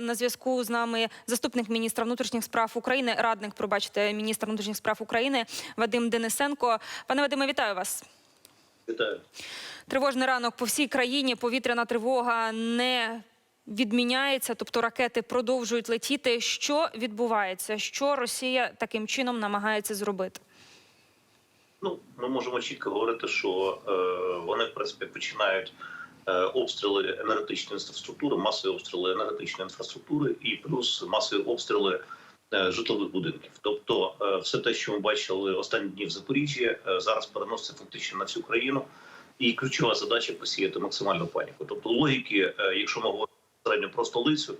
На зв'язку з нами заступник міністра внутрішніх справ України, радник, пробачте, міністра внутрішніх справ України Вадим Денисенко. Пане Вадиме, вітаю вас. Вітаю. Тривожний ранок по всій країні. Повітряна тривога не відміняється, тобто ракети продовжують летіти. Що відбувається? Що Росія таким чином намагається зробити? Ну, ми можемо чітко говорити, що е, вони в принципі починають обстріли енергетичної інфраструктури, масові обстріли енергетичної інфраструктури і плюс масові обстріли е, житлових будинків. Тобто, е, все те, що ми бачили останні дні в Запоріжжі, е, зараз переноситься фактично на всю країну. І ключова задача посіяти максимальну паніку. Тобто, логіки, е, якщо ми говоримо безпосередньо про столицю.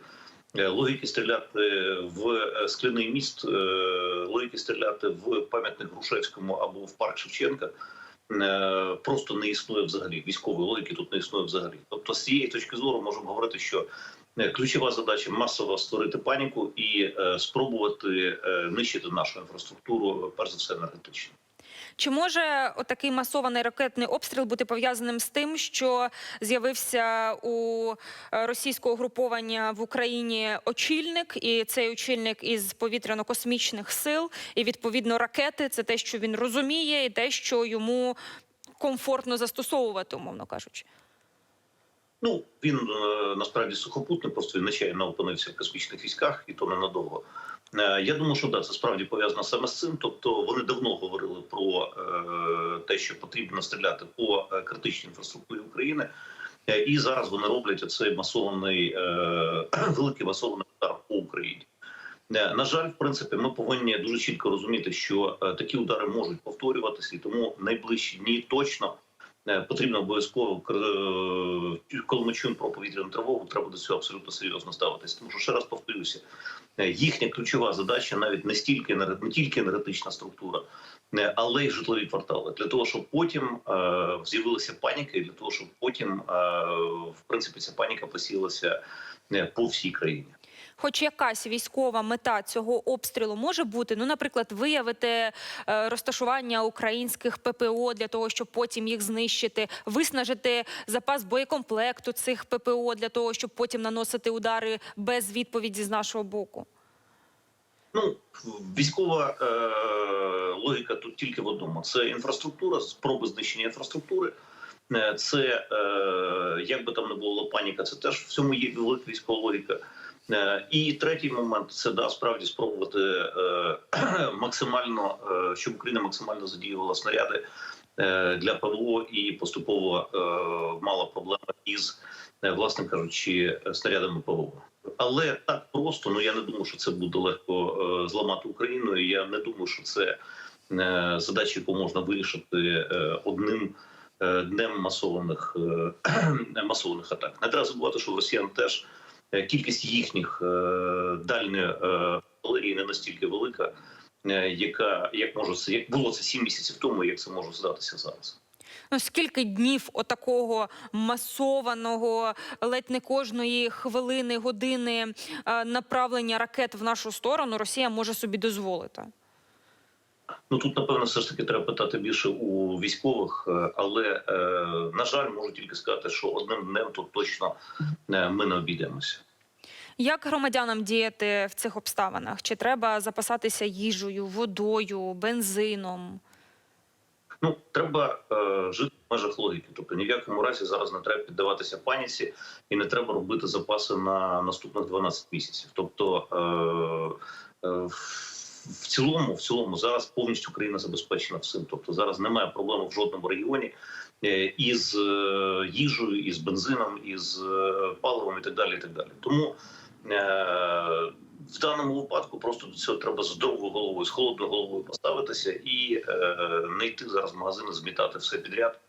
Е, Логіки стріляти в е, скляний міст, е, логіки стріляти в пам'ятник Грушевському або в парк Шевченка е, просто не існує взагалі. Військової логіки тут не існує взагалі. Тобто, з цієї точки зору можемо говорити, що е, ключова задача масово створити паніку і е, спробувати е, нищити нашу інфраструктуру, перш за все енергетично. Чи може отакий масований ракетний обстріл бути пов'язаним з тим, що з'явився у е, російського угруповання в Україні очільник, і цей очільник із повітряно-космічних сил, і відповідно ракети це те, що він розуміє, і те, що йому комфортно застосовувати, умовно кажучи. Ну він е, насправді сухопутний, просто він нечайно опинився в космічних військах, і то ненадовго. Е, Я думаю, що да, це справді пов'язано саме з цим. Тобто вони давно говорили про е, те, що потрібно стріляти по е, критичній інфраструктурі України, і зараз вони роблять оцей масований великий масований удар по Україні. На жаль, в принципі, ми повинні дуже чітко розуміти, що такі удари можуть повторюватися, і тому найближчі дні точно потрібно обов'язково, е, коли ми чуємо про повітряну тривогу, треба до цього абсолютно серйозно ставитись. Тому що ще раз повторюся, е, їхня ключова задача навіть не стільки не тільки енергетична структура, е, але й житлові квартали для того, щоб потім е, з'явилася паніка, і для того, щоб потім е, в принципі ця паніка посілася е, по всій країні. Хоч якась військова мета цього обстрілу може бути, ну, наприклад, виявити е, розташування українських ППО для того, щоб потім їх знищити, виснажити запас боєкомплекту цих ППО для того, щоб потім наносити удари без відповіді з нашого боку. Ну, військова е, логіка тут тільки в одному: це інфраструктура, спроби знищення інфраструктури. Е, Це е, як би там не було паніка, це теж в цьому є військова логіка. Е, І третій момент це да справді спробувати е, максимально, е, щоб Україна максимально задіювала снаряди для ПВО і поступово мала проблеми із, власне кажучи, снарядами ПВО. Але так просто ну я не думаю, що це буде легко зламати Україну. і Я не думаю, що це задача, яку можна вирішити одним днем масованих масованих атак. Не треба забувати, що росіян теж кількість їхніх е, дальньої е, не настільки велика, е, яка як може як було це сім місяців тому, як це може здатися зараз. Ну, скільки днів отакого масованого, ледь не кожної хвилини, години е, направлення ракет в нашу сторону Росія може собі дозволити? Ну тут напевно все ж таки треба питати більше у військових, е, але е, на жаль, можу тільки сказати, що одним днем тут точно е, ми не обійдемося. Як громадянам діяти в цих обставинах? Чи треба запасатися їжею, водою, бензином? Ну треба е, жити в межах логіки. Тобто ні в якому разі зараз не треба піддаватися паніці і не треба робити запаси на наступних 12 місяців. Тобто е, е, в цілому, в цілому, зараз повністю країна забезпечена всім. Тобто зараз немає проблем в жодному регіоні е, із е, їжею, із бензином, із е, паливом і так далі. І так далі. Тому в даному випадку просто до цього треба з здоровою головою, з холодною головою поставитися і не йти зараз в магазини, змітати все підряд.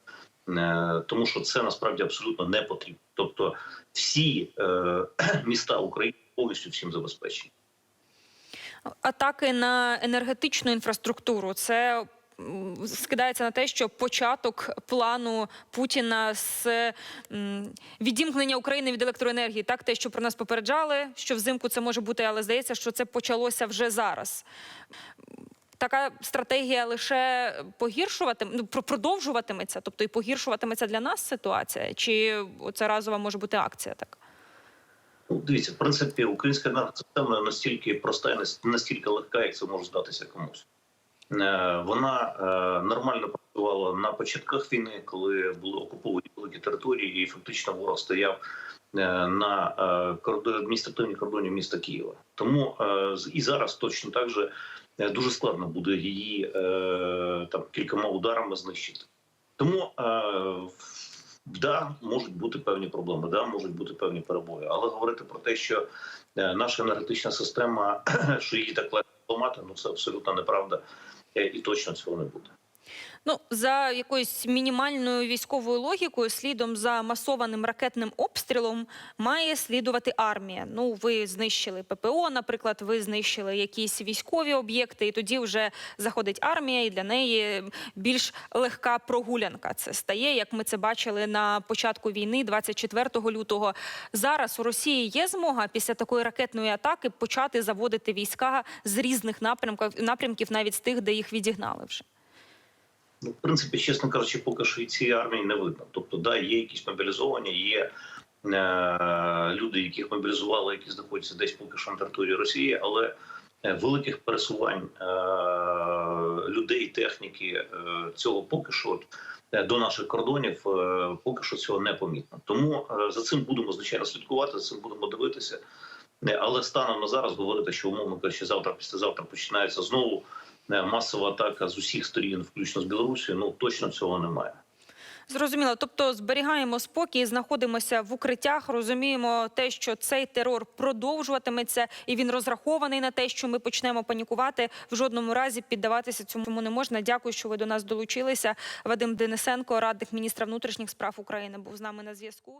Тому що це насправді абсолютно не потрібно. Тобто, всі е, міста України повністю всім забезпечені. Атаки на енергетичну інфраструктуру це скидається на те, що початок плану Путіна з відімкнення України від електроенергії, так те, що про нас попереджали, що взимку це може бути, але здається, що це почалося вже зараз. Така стратегія лише погіршуватиме, ну, про- продовжуватиметься, тобто і погіршуватиметься для нас ситуація, чи це разова може бути акція така? Ну, дивіться, в принципі, українська енергосистема настільки проста і нас- настільки легка, як це може здатися комусь. Е, Вона е, нормально працювала на початках війни, коли були окуповані великі території, і фактично ворог стояв е, на е, кордо- адміністративній кордоні міста Києва. Тому і зараз точно так же дуже складно буде її там кількома ударами знищити. Тому да, можуть бути певні проблеми, да, можуть бути певні перебої. Але говорити про те, що е, наша енергетична система, що її так легко ламати, ну це абсолютно неправда, Е, і точно цього не буде. Ну, за якоюсь мінімальною військовою логікою, слідом за масованим ракетним обстрілом має слідувати армія. Ну, ви знищили ППО, наприклад, ви знищили якісь військові об'єкти, і тоді вже заходить армія, і для неї більш легка прогулянка. Це стає, як ми це бачили на початку війни, 24 лютого. Зараз у Росії є змога після такої ракетної атаки почати заводити війська з різних напрямків, напрямків, навіть з тих, де їх відігнали вже. Ну, в принципі, чесно кажучи, поки що і цієї армії не видно. Тобто, да, є якісь мобілізовані, є е, люди, яких мобілізували, які знаходяться десь поки що на території Росії, але е, великих пересувань е, людей, техніки е, цього поки що е, до наших кордонів е, поки що цього не помітно. Тому е, за цим будемо звичайно слідкувати, за цим будемо дивитися. Е, Але станом на зараз говорити, що умовно кажучи, завтра, післязавтра починається знову масова атака з усіх сторін, включно з Білорусі. Ну точно цього немає. Зрозуміло, тобто зберігаємо спокій, знаходимося в укриттях, розуміємо те, що цей терор продовжуватиметься, і він розрахований на те, що ми почнемо панікувати. В жодному разі піддаватися цьому не можна. Дякую, що ви до нас долучилися. Вадим Денисенко, радник міністра внутрішніх справ України, був з нами на зв'язку.